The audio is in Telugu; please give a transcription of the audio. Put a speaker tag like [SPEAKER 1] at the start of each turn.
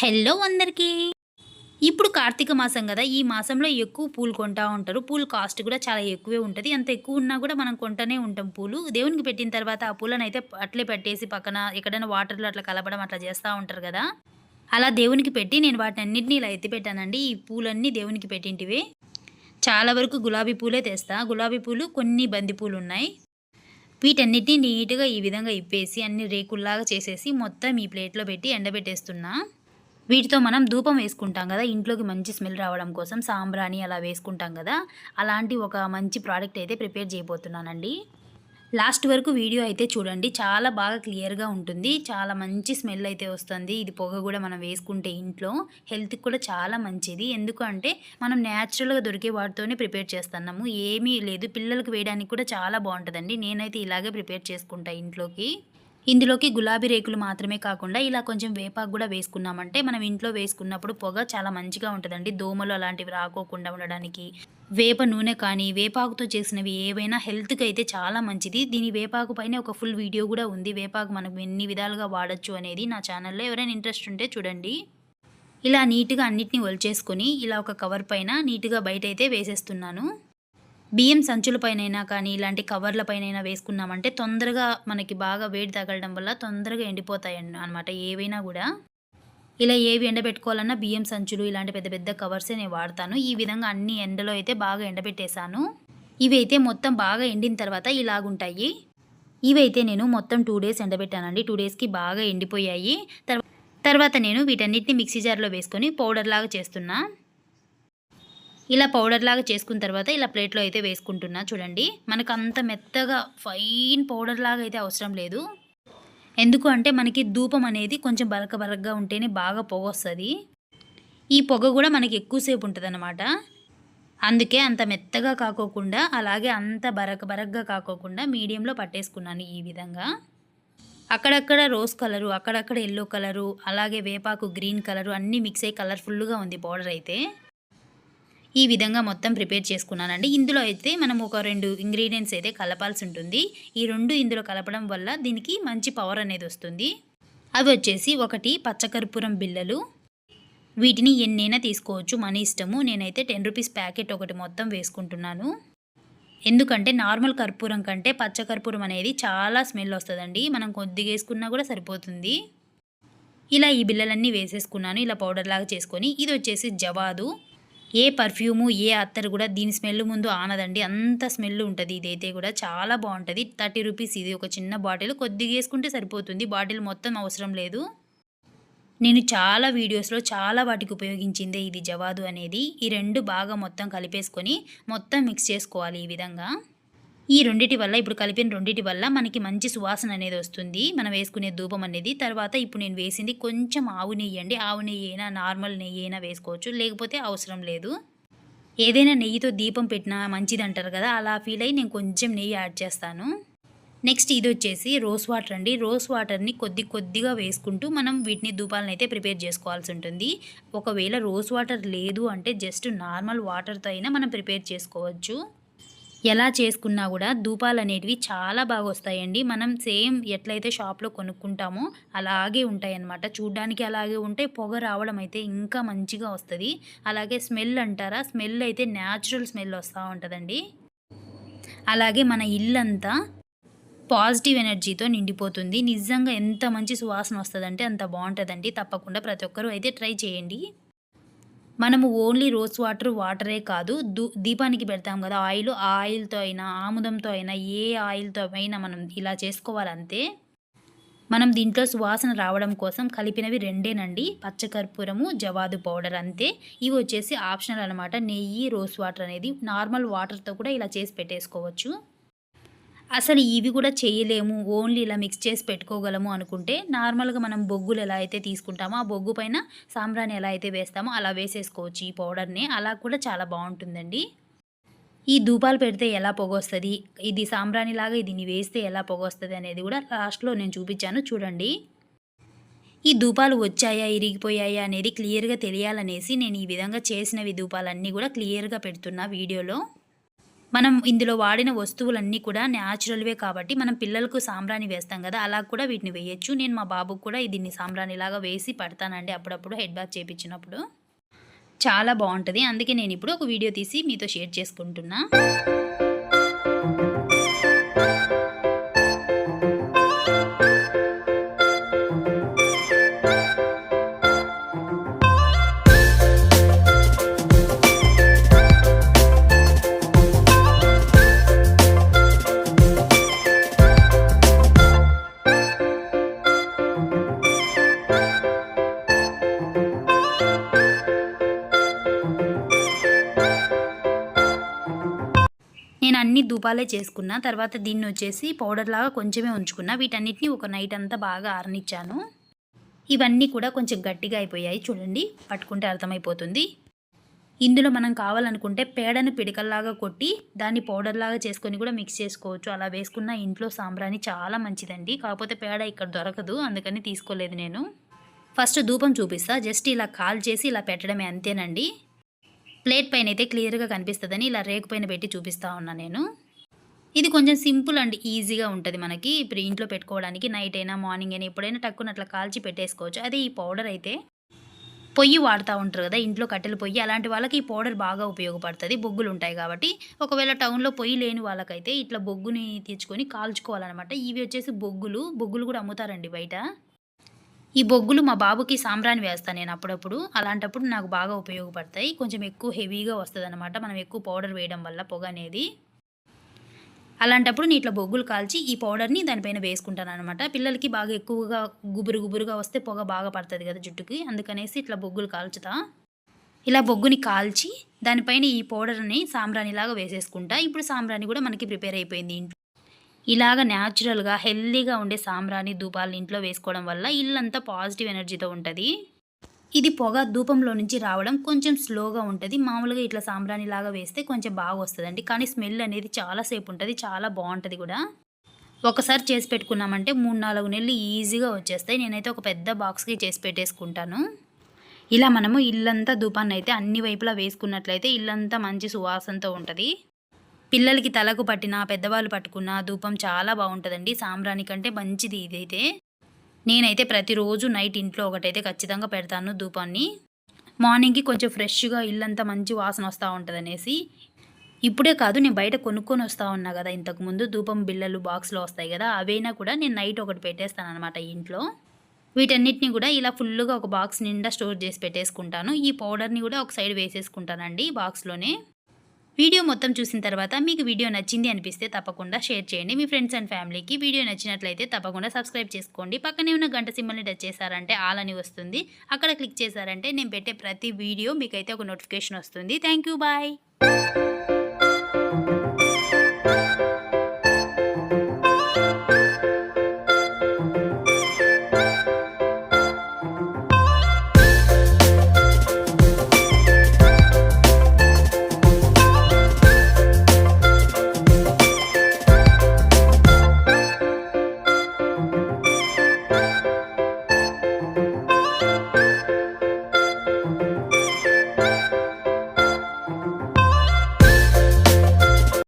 [SPEAKER 1] హలో అందరికీ. ఇప్పుడు కార్తీక మాసం కదా ఈ మాసంలో ఎక్కువ పూలు కొంటా ఉంటారు. పూలు కాస్ట్ కూడా చాలా ఎక్కువే ఉంటుంది. అంత ఎక్కువ ఉన్నా కూడా మనం కొంటూనే ఉంటాం పూలు. దేవునికి పెట్టిన తర్వాత ఆ పూలను అయితే అట్లే పెట్టేసి పక్కన ఎక్కడైనా వాటర్లో అట్లా కలపడం అట్లా చేస్తూ ఉంటారు కదా. అలా దేవునికి పెట్టి నేను వాటిని అన్నింటినీ ఇలా ఎత్తిపెట్టానండి ఈ పూలన్నీ దేవునికి పెట్టింటివి. చాలా వరకు గులాబీ పూలే తెస్తా. గులాబీ పూలు కొన్ని బంతి పూలు ఉన్నాయి. వీటన్నిటిని నీట్గా ఈ విధంగా ఇప్పేసి అన్ని రేకుల్లాగా చేసేసి మొత్తం ఈ ప్లేట్లో పెట్టి ఎండబెట్టేస్తున్నా. వీటితో మనం ధూపం వేసుకుంటాం కదా ఇంట్లోకి మంచి స్మెల్ రావడం కోసం సాంబ్రాణి అలా వేసుకుంటాం కదా అలాంటి ఒక మంచి ప్రోడక్ట్ అయితే ప్రిపేర్ చేయబోతున్నానండి. లాస్ట్ వరకు వీడియో అయితే చూడండి చాలా బాగా క్లియర్గా ఉంటుంది చాలా మంచి స్మెల్ అయితే వస్తుంది ఇది పొగ కూడా మనం వేసుకుంటే ఇంట్లో హెల్త్కి కూడా చాలా మంచిది ఎందుకు అంటే మనం న్యాచురల్గా దొరికే వాటితోనే ప్రిపేర్ చేస్తున్నాము ఏమీ లేదు పిల్లలకు వేయడానికి కూడా చాలా బాగుంటుందండి నేనైతే ఇలాగే ప్రిపేర్ చేసుకుంటా ఇంట్లోకి. ఇందులోకి గులాబీ రేకులు మాత్రమే కాకుండా ఇలా కొంచెం వేపాకు కూడా వేసుకున్నామంటే మనం ఇంట్లో వేసుకున్నప్పుడు పొగ చాలా మంచిగా ఉంటుందండి. దోమలు అలాంటివి రాకోకుండా ఉండడానికి. వేప నూనె కానీ వేపాకుతో చేసినవి ఏవైనా హెల్త్కి అయితే చాలా మంచిది. దీని వేపాకు పైన ఒక ఫుల్ వీడియో కూడా ఉంది. వేపాకు మనం ఎన్ని విధాలుగా వాడచ్చు అనేది నా ఛానల్లో ఎవరైనా ఇంట్రెస్ట్ ఉంటే చూడండి. ఇలా నీట్గా అన్నిటిని ఒలిచేసుకొని ఇలా ఒక కవర్ పైన నీట్గా బయట అయితే వేసేస్తున్నాను. బియ్యం సంచులపైనైనా కానీ ఇలాంటి కవర్లపైనైనా వేసుకున్నామంటే తొందరగా మనకి బాగా వేడి తగలడం వల్ల తొందరగా ఎండిపోతాయి అనమాట ఏవైనా కూడా. ఇలా ఏవి ఎండబెట్టుకోవాలన్నా బియ్యం సంచులు ఇలాంటి పెద్ద పెద్ద కవర్సే నేను వాడతాను. ఈ విధంగా అన్ని ఎండలో అయితే బాగా ఎండబెట్టేశాను. ఇవి అయితే మొత్తం బాగా ఎండిన తర్వాత ఇలాగుంటాయి. ఇవైతే నేను మొత్తం టూ డేస్ ఎండబెట్టానండి. టూ డేస్కి బాగా ఎండిపోయాయి. తర్వాత నేను వీటన్నిటిని మిక్సీ జార్లో వేసుకొని పౌడర్ లాగా చేస్తున్నా. ఇలా పౌడర్ లాగా చేసుకున్న తర్వాత ఇలా ప్లేట్లో అయితే వేసుకుంటున్నా. చూడండి. మనకు అంత మెత్తగా ఫైన్ పౌడర్ లాగా అయితే అవసరం లేదు. ఎందుకు అంటే మనకి ధూపం అనేది కొంచెం బరక బరకగా ఉంటేనే బాగా పొగ వస్తుంది. ఈ పొగ కూడా మనకి ఎక్కువసేపు ఉంటుంది అందుకే అంత మెత్తగా కాకోకుండా అలాగే అంత బరక బరకగా కాకోకుండా మీడియంలో పట్టేసుకున్నాను ఈ విధంగా. అక్కడక్కడ రోజ్ కలరు అక్కడక్కడ ఎల్లో కలరు అలాగే వేపాకు గ్రీన్ కలరు అన్నీ మిక్స్ అయ్యి కలర్ఫుల్గా ఉంది పౌడర్ అయితే. ఈ విధంగా మొత్తం ప్రిపేర్ చేసుకున్నానండి. ఇందులో అయితే మనం ఒక రెండు ఇంగ్రీడియంట్స్ అయితే కలపాల్సి ఉంటుంది. ఈ రెండు ఇందులో కలపడం వల్ల దీనికి మంచి పవర్ అనేది వస్తుంది. అవి వచ్చేసి ఒకటి పచ్చకర్పూరం బిళ్ళలు. వీటిని ఎన్నైనా తీసుకోవచ్చు. మన ఇష్టము. నేనైతే టెన్ రూపీస్ ప్యాకెట్ ఒకటి మొత్తం వేసుకుంటున్నాను. ఎందుకంటే నార్మల్ కర్పూరం కంటే పచ్చకర్పూరం అనేది చాలా స్మెల్ వస్తుందండి. మనం కొద్దిగా వేసుకున్నా కూడా సరిపోతుంది. ఇలా ఈ బిళ్ళలన్నీ వేసేసుకున్నాను. ఇలా పౌడర్ లాగా చేసుకొని. ఇది వచ్చేసి జవాదు. ఏ పర్ఫ్యూము ఏ అత్తరు కూడా దీని స్మెల్ ముందు ఆనదండి. అంత స్మెల్ ఉంటుంది ఇదైతే కూడా. చాలా బాగుంటుంది. థర్టీ రూపీస్ ఇది. ఒక చిన్న బాటిల్. కొద్దిగా వేసుకుంటే సరిపోతుంది. బాటిల్ మొత్తం అవసరం లేదు. నేను చాలా వీడియోస్లో చాలా వాటికి ఉపయోగించిందే ఇది జవాదు అనేది. ఈ రెండు బాగా మొత్తం కలిపేసుకొని మొత్తం మిక్స్ చేసుకోవాలి ఈ విధంగా. ఈ రెండిటి వల్ల ఇప్పుడు కలిపిన రెండిటి వల్ల మనకి మంచి సువాసన అనేది వస్తుంది. మనం వేసుకునే ధూపం అనేది. తర్వాత ఇప్పుడు నేను వేసింది కొంచెం ఆవు నెయ్యి అండి. ఆవు నెయ్యి అయినా నార్మల్ నెయ్యి అయినా వేసుకోవచ్చు. లేకపోతే అవసరం లేదు. ఏదైనా నెయ్యితో దీపం పెట్టినా మంచిది అంటారు కదా. అలా ఫీల్ అయ్యి నేను కొంచెం నెయ్యి యాడ్ చేస్తాను. నెక్స్ట్ ఇది వచ్చేసి రోస్ వాటర్ అండి. రోస్ వాటర్ని కొద్ది కొద్దిగా వేసుకుంటూ మనం వీటిని ధూపాలను అయితే ప్రిపేర్ చేసుకోవాల్సి ఉంటుంది. ఒకవేళ రోస్ వాటర్ లేదు అంటే జస్ట్ నార్మల్ వాటర్తో అయినా మనం ప్రిపేర్ చేసుకోవచ్చు. ఎలా చేసుకున్నా కూడా ధూపాలు అనేటివి చాలా బాగా వస్తాయండి మనం సేమ్ ఎట్లయితే షాప్లో కొనుక్కుంటామో అలాగే ఉంటాయి అన్నమాట చూడ్డానికి అలాగే ఉంటే పొగ రావడం అయితే ఇంకా మంచిగా వస్తుంది. అలాగే స్మెల్ అంటారా? స్మెల్ అయితే న్యాచురల్ స్మెల్ వస్తూ ఉంటుందండి. అలాగే మన ఇల్లంతా పాజిటివ్ ఎనర్జీతో నిండిపోతుంది. నిజంగా ఎంత మంచి సువాసన వస్తుందంటే అంత బాగుంటుందండి. తప్పకుండా ప్రతి ఒక్కరూ అయితే ట్రై చేయండి. మనము ఓన్లీ రోజ్ వాటర్ వాటరే కాదు దీపానికి పెడతాం కదా ఆయిల్ ఆ ఆయిల్తో అయినా ఆముదంతో అయినా ఏ ఆయిల్తో అయినా మనం ఇలా చేసుకోవాలంతే మనం దీంట్లో సువాసన రావడం కోసం కలిపినవి రెండేనండి. పచ్చకర్పూరము జవాదు పౌడర్ అంతే. ఇవి వచ్చేసి ఆప్షనల్ అనమాట నెయ్యి రోజ్ వాటర్ అనేది నార్మల్ వాటర్తో కూడా ఇలా చేసి పెట్టేసుకోవచ్చు. అసలు ఇవి కూడా చేయలేము ఓన్లీ ఇలా మిక్స్ చేసి పెట్టుకోగలము అనుకుంటే నార్మల్గా మనం బొగ్గులు ఎలా అయితే తీసుకుంటామో ఆ బొగ్గు పైన సాంబ్రాన్ని ఎలా అయితే వేస్తామో అలా వేసేసుకోవచ్చు ఈ పౌడర్ని. అలా కూడా చాలా బాగుంటుందండి. ఈ ధూపాలు పెడితే ఎలా పొగొస్తుంది? ఇది సాంబ్రాణిలాగా దీన్ని వేస్తే ఎలా పొగొస్తుంది అనేది కూడా లాస్ట్లో నేను చూపించాను చూడండి. ఈ ధూపాలు వచ్చాయా ఇరిగిపోయాయా అనేది క్లియర్గా తెలియాలనేసి నేను ఈ విధంగా చేసినవి ధూపాలన్నీ కూడా క్లియర్గా పెడుతున్నా వీడియోలో. మనం ఇందులో వాడిన వస్తువులన్నీ కూడా న్యాచురల్వే కాబట్టి మనం పిల్లలకు సాంబ్రాణి వేస్తాం కదా అలా కూడా వీటిని వేయచ్చు. నేను మా బాబుకు కూడా దీన్ని సాంబ్రాణిలాగా వేసి పడతానండి అప్పుడప్పుడు హెడ్ బాత్ చేయించినప్పుడు చాలా బాగుంటుంది. అందుకే నేను ఇప్పుడు ఒక వీడియో తీసి మీతో షేర్ చేసుకుంటున్నా. ధూపాలే చేసుకున్నా తర్వాత దీన్ని వచ్చేసి పౌడర్ లాగా కొంచెమే ఉంచుకున్నా వీటన్నిటిని ఒక నైట్ అంతా బాగా ఆరనిచ్చాను. ఇవన్నీ కూడా కొంచెం గట్టిగా అయిపోయాయి చూడండి పట్టుకుంటే అర్థమైపోతుంది. ఇందులో మనం కావాలనుకుంటే పేడను పిడికల్లాగా కొట్టి దాన్ని పౌడర్ లాగా చేసుకొని కూడా మిక్స్ చేసుకోవచ్చు. అలా వేసుకున్న ఇంట్లో సాంబ్రాణి చాలా మంచిదండి. కాకపోతే పేడ ఇక్కడ దొరకదు అందుకని తీసుకోలేదు నేను. ఫస్ట్ ధూపం చూపిస్తా జస్ట్ ఇలా కాల్ చేసి ఇలా పెట్టడమే అంతేనండి. ప్లేట్ పైన అయితే క్లియర్గా కనిపిస్తుందని ఇలా రేకు పైన పెట్టి చూపిస్తా ఉన్నా నేను. ఇది కొంచెం సింపుల్ అండ్ ఈజీగా ఉంటుంది మనకి. ఇప్పుడు ఇంట్లో పెట్టుకోవడానికి నైట్ అయినా మార్నింగ్ అయినా ఎప్పుడైనా టక్కున అట్లా కాల్చి పెట్టేసుకోవచ్చు. అదే ఈ పౌడర్ అయితే పొయ్యి వాడుతూ ఉంటారు కదా ఇంట్లో కట్టెల పొయ్యి అలాంటి వాళ్ళకి ఈ పౌడర్ బాగా ఉపయోగపడుతుంది. బొగ్గులు ఉంటాయి కాబట్టి. ఒకవేళ టౌన్లో పొయ్యి లేని వాళ్ళకైతే ఇట్లా బొగ్గుని తెచ్చుకొని కాల్చుకోవాలన్నమాట. ఇవి వచ్చేసి బొగ్గులు. బొగ్గులు కూడా అమ్ముతారండి బయట. ఈ బొగ్గులు మా బాబుకి సాంబ్రాణి వేస్తాను నేను అప్పుడప్పుడు. అలాంటప్పుడు నాకు బాగా ఉపయోగపడతాయి. కొంచెం ఎక్కువ హెవీగా వస్తుంది అనమాట మనం ఎక్కువ పౌడర్ వేయడం వల్ల పొగ అనేది. అలాంటప్పుడు నేను ఇట్లా బొగ్గులు కాల్చి ఈ పౌడర్ని దానిపైన వేసుకుంటాను అనమాట పిల్లలకి బాగా ఎక్కువగా గుబురు గుబురుగా వస్తే పొగ బాగా పడుతుంది కదా జుట్టుకి. అందుకనేసి ఇట్లా బొగ్గులు కాల్చుతా. ఇలా బొగ్గుని కాల్చి దానిపైన ఈ పౌడర్ని సాంబ్రాణిలాగా వేసేసుకుంటా. ఇప్పుడు సాంబ్రాణి కూడా మనకి ప్రిపేర్ అయిపోయింది ఇంట్లో. ఇలాగ న్యాచురల్గా హెల్దీగా ఉండే సాంబ్రాణి ధూపాలు ఇంట్లో వేసుకోవడం వల్ల ఇల్లంతా పాజిటివ్ ఎనర్జీతో ఉంటుంది. ఇది పొగ ధూపంలో నుంచి రావడం కొంచెం స్లోగా ఉంటుంది. మామూలుగా ఇట్లా సాంబ్రాణి లాగా వేస్తే కొంచెం బాగా వస్తుందండి. కానీ స్మెల్ అనేది చాలాసేపు ఉంటుంది. చాలా బాగుంటుంది కూడా. ఒకసారి చేసి పెట్టుకున్నామంటే మూడు నాలుగు నెలలు ఈజీగా వచ్చేస్తాయి. నేనైతే ఒక పెద్ద బాక్స్కి చేసి పెట్టేసుకుంటాను. ఇలా మనము ఇల్లంతా ధూపాన్ని అయితే అన్ని వైపులా వేసుకున్నట్లయితే ఇల్లంతా మంచి సువాసనతో ఉంటుంది. పిల్లలకి తలకు పట్టిన పెద్దవాళ్ళు పట్టుకున్న ధూపం చాలా బాగుంటుందండి. సాంబ్రాణి కంటే మంచిది ఇదైతే. నేనైతే ప్రతిరోజు నైట్ ఇంట్లో ఒకటైతే ఖచ్చితంగా పెడతాను ధూపాన్ని. మార్నింగ్కి కొంచెం ఫ్రెష్గా ఇల్లంతా మంచి వాసన వస్తూ ఉంటుంది అనేసి ఇప్పుడే కాదు నేను బయట కొనుక్కొని వస్తూ ఉన్నా కదా ఇంతకుముందు ధూపం బిళ్ళలు బాక్స్లో వస్తాయి కదా అవైనా కూడా నేను నైట్ ఒకటి పెట్టేస్తాను అనమాట ఇంట్లో. వీటన్నిటిని కూడా ఇలా ఫుల్గా ఒక బాక్స్ నిండా స్టోర్ చేసి పెట్టేసుకుంటాను. ఈ పౌడర్ని కూడా ఒక సైడ్ వేసేసుకుంటానండి బాక్స్లోనే. వీడియో మొత్తం చూసిన తర్వాత మీకు వీడియో నచ్చింది అనిపిస్తే తప్పకుండా షేర్ చేయండి. మీ ఫ్రెండ్స్ అండ్ ఫ్యామిలీకి వీడియో నచ్చినట్లయితే తప్పకుండా సబ్స్క్రైబ్ చేసుకోండి. పక్కనే ఉన్న గంట సింబల్ని టచ్ చేశారంటే ఆల్ అని వస్తుంది. అక్కడ క్లిక్ చేశారంటే నేను పెట్టే ప్రతి వీడియో మీకైతే ఒక నోటిఫికేషన్ వస్తుంది. Thank you. బాయ్.